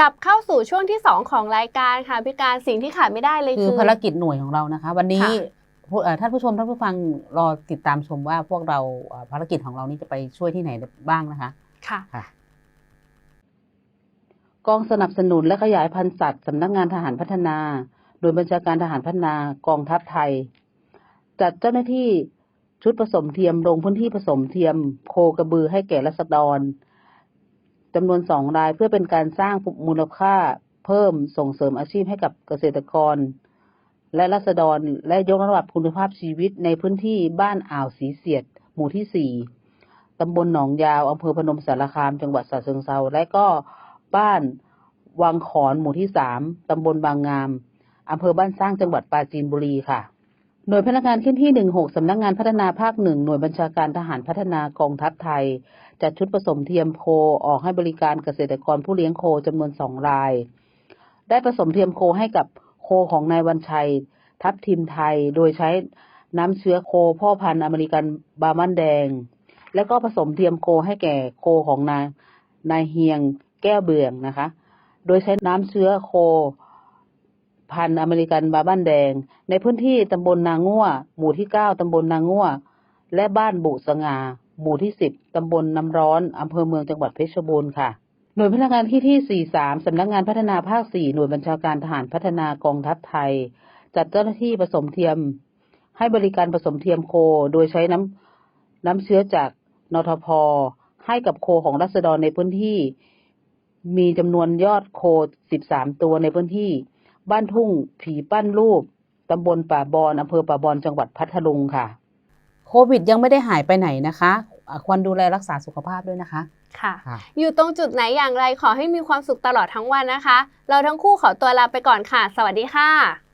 กลับเข้าสู่ช่วงที่ 2 ของรายการค่ะพี่การสิ่งที่ขาดไม่ได้เลยคืคืออภารกิจหน่วยของเรานะคะ วันนี้ค่ะผู้เอ่อท่านผู้ชมท่านผู้ฟังรอติดตามชมว่าพวกเราเอ่อภารกิจของเรานี่จะไปช่วยที่ไหนบ้างนะคะ ค่ะค่ะกองสนับสนุนและขยายพันธุ์สัตว์สำนักงานทหารพัฒนา โดยบัญชาการทหารพัฒนากองทัพไทย จัดเจ้าหน้าที่ชุดผสมเทียมลงพื้นที่ผสมเทียม โคกระบือให้แก่รัษฎร จำนวนสองรายเพื่อเป็นการสร้างมูลค่าเพิ่มส่งเสริมอาชีพให้กับเกษตรกร และรัษฎรและยกระดับคุณภาพชีวิตในพื้นที่บ้านอ่าวสีเสียด หมู่ที่สี่ตำบลหนองยาวอำเภอพนมสารคาม จังหวัดฉะเชิงเทราและก็บ้านวังขอนหมู่ที่สามตำบลบางงามอำเภอบ้านสร้างจังหวัดปราจีนบุรีค่ะ หน่วยพนักงานขึ้นที่ 16 สำนักงานพัฒนาภาคหนึ่งหน่วยบัญชาการทหารพัฒนากองทัพไทย จัดชุดผสมเทียมโคออกให้บริการเกษตรกรผู้เลี้ยงโคจำนวนสองราย ได้ผสมเทียมโคให้กับโคของนายวันชัย ทัพทีมไทยโดยใช้น้ำเชื้อโคพ่อพันธุ์อเมริกันบาร์มันแดง แล้วก็ผสมเทียมโคให้แก่โคของนายนายเฮียงแก้วเบืองนะคะ โดยใช้น้ำเชื้อโค พันธุ์อเมริกันบาบ้านแดง ในพื้นที่ตำบลนาง่ว หมู่ที่เก้าตำบลนาง่ว และบ้านบุสงา หมู่ที่สิบตำบลน้ำร้อนอำเภอเมืองจังหวัดเพชรบูรณ์ค่ะ หน่วยพนักงานที่ที่ 43 สำนักงานพัฒนาภาค 4 หน่วยบัญชาการทหารพัฒนากองทัพไทย จัดเจ้าหน้าที่ผสมเทียม ให้บริการผสมเทียมโค โดยใช้น้ำน้ำเชื้อจากนทพ ให้กับโคของรัษฎรในพื้นที่ มีจำนวนยอดโค 13 ตัวในพื้นที่ บ้านทุ่งผีปั้นรูปตำบลป่าบอนอำเภอป่าบอนจังหวัดพัทลุงค่ะ โควิดยังไม่ได้หายไปไหนนะคะอะควรดูแลรักษาสุขภาพด้วยนะคะค่ะค่ะ อยู่ตรงจุดไหนอย่างไรขอให้มีความสุขตลอดทั้งวันนะคะ เราทั้งคู่ขอตัวลาไปก่อนค่ะ สวัสดีค่ะ